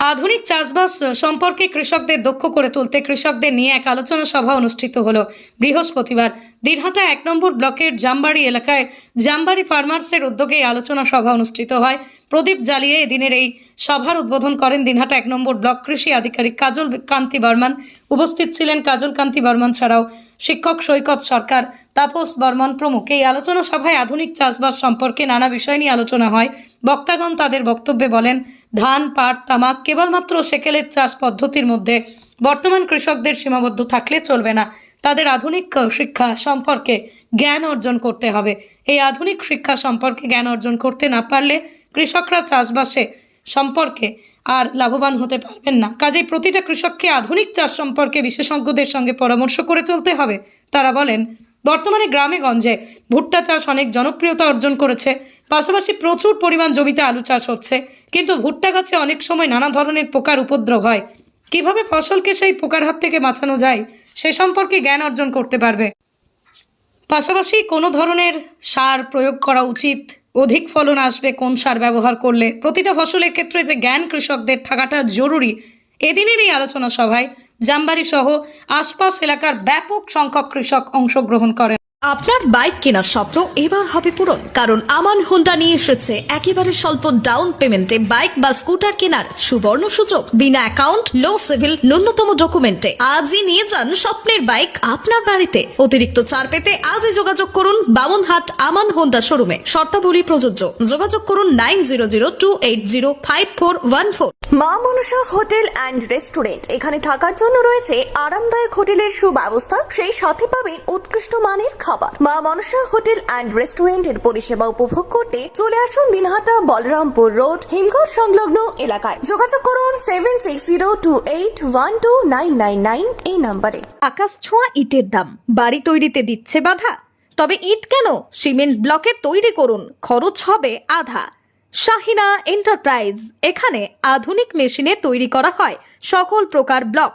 আধুনিক চাষবাস সম্পর্কে কৃষকদের দক্ষ করে তুলতে কৃষকদের নিয়ে এক আলোচনা সভা অনুষ্ঠিত হলো বৃহস্পতিবার। দিনহাটা এক নম্বর ব্লকের জামবাড়ি এলাকায় জামবাড়ি ফার্মার্সের উদ্যোগে আলোচনা সভা অনুষ্ঠিত হয়। প্রদীপ জ্বালিয়ে এদিনের এই সভার উদ্বোধন করেন দিনহাটা এক নম্বর ব্লক কৃষি আধিকারিক কাজল কান্তি বর্মান। উপস্থিত ছিলেন কাজল কান্তি বর্মান ছাড়াও শিক্ষক সৈকত সরকার তাপস বর্মন প্রমুখ। এই আলোচনা সভায় আধুনিক চাষবাস সম্পর্কে নানা বিষয় নিয়ে আলোচনা হয়। বক্তাগণ তাদের বক্তব্যে বলেন, ধান, পাট, তামাক কেবলমাত্র সেকেলের চাষ পদ্ধতির মধ্যে বর্তমান কৃষকদের সীমাবদ্ধ থাকলে চলবে না। তাদের আধুনিক শিক্ষা সম্পর্কে জ্ঞান অর্জন করতে হবে। এই আধুনিক শিক্ষা সম্পর্কে জ্ঞান অর্জন করতে না পারলে কৃষকরা চাষবাসে সম্পর্কে আর লাভবান হতে পারবেন না। কাজেই প্রতিটা কৃষককে আধুনিক চাষ সম্পর্কে বিশেষজ্ঞদের সঙ্গে পরামর্শ করে চলতে হবে। তারা বলেন, বর্তমানে গ্রামে গঞ্জে ভুট্টা চাষ অনেক জনপ্রিয়তা অর্জন করেছে। পাশাপাশি প্রচুর পরিমাণ জমিতে আলু চাষ হচ্ছে। কিন্তু ভুট্টা গাছে অনেক সময় নানা ধরনের পোকার উপদ্রব হয়। কীভাবে ফসলকে সেই পোকার হাত থেকে বাঁচানো যায়, সে সম্পর্কে জ্ঞান অর্জন করতে পারবে। পাশাপাশি কোনো ধরনের সার প্রয়োগ করা উচিত? অধিক ফলন আসবে কোন সার ব্যবহার করলে? প্রতিটা ফসলের ক্ষেত্রে যে জ্ঞান কৃষকদের থাকাটা জরুরি, এদিনের এই আলোচনা সভায় জামবাড়ি সহ আশপাশ এলাকার ব্যাপক সংখ্যক কৃষক অংশগ্রহণ করেন। আপনার বাইক কেনার স্বপ্ন এবার হবে পূরণ, কারণ আমান হোন্ডা নিয়ে এসেছে একেবারে স্বল্প ডাউন পেমেন্টে বাইক বা স্কুটার কেনার সুবর্ণ সুযোগ। বিনা অ্যাকাউন্ট লো সিভিল ন্যূনতম ডকুমেন্টে আজই নিয়ে যান স্বপ্নের বাইক আপনার বাড়িতে। অতিরিক্ত ছাড় পেতে আজই যোগাযোগ করুন বামনহাট আমান হোন্ডা শোরুমে শর্তাবলী প্রযোজ্য। যোগাযোগ করুন nine zero zero two eight zero five four one four মা মনসা হোটেল অ্যান্ড রেস্টুরেন্ট। এখানে থাকার জন্য রয়েছে আরামদায়ক হোটেলের সুব্যবস্থা। সেই সাথে পাবেন উৎকৃষ্ট মানের খাবার। মা মনসা হোটেল অ্যান্ড রেস্টুরেন্টের পরিষেবা উপভোগ করতে চলে আসুন দিনহাটা বলরামপুর রোড, হিমঘর সংলগ্ন এলাকায়। যোগাযোগ করুন seven six zero two eight one two nine nine nine এই নম্বরে। আকাশ ছোঁয়া ইটের দাম। বাড়ি তৈরিতে দিচ্ছে বাধা। তবে ইট কেন? সিমেন্ট ব্লকে তৈরি করুন। খরচ হবে আধা। শাহিনা এন্টারপ্রাইজ। এখানে আধুনিক মেশিনে তৈরি করা হয়। সকল প্রকার ব্লক।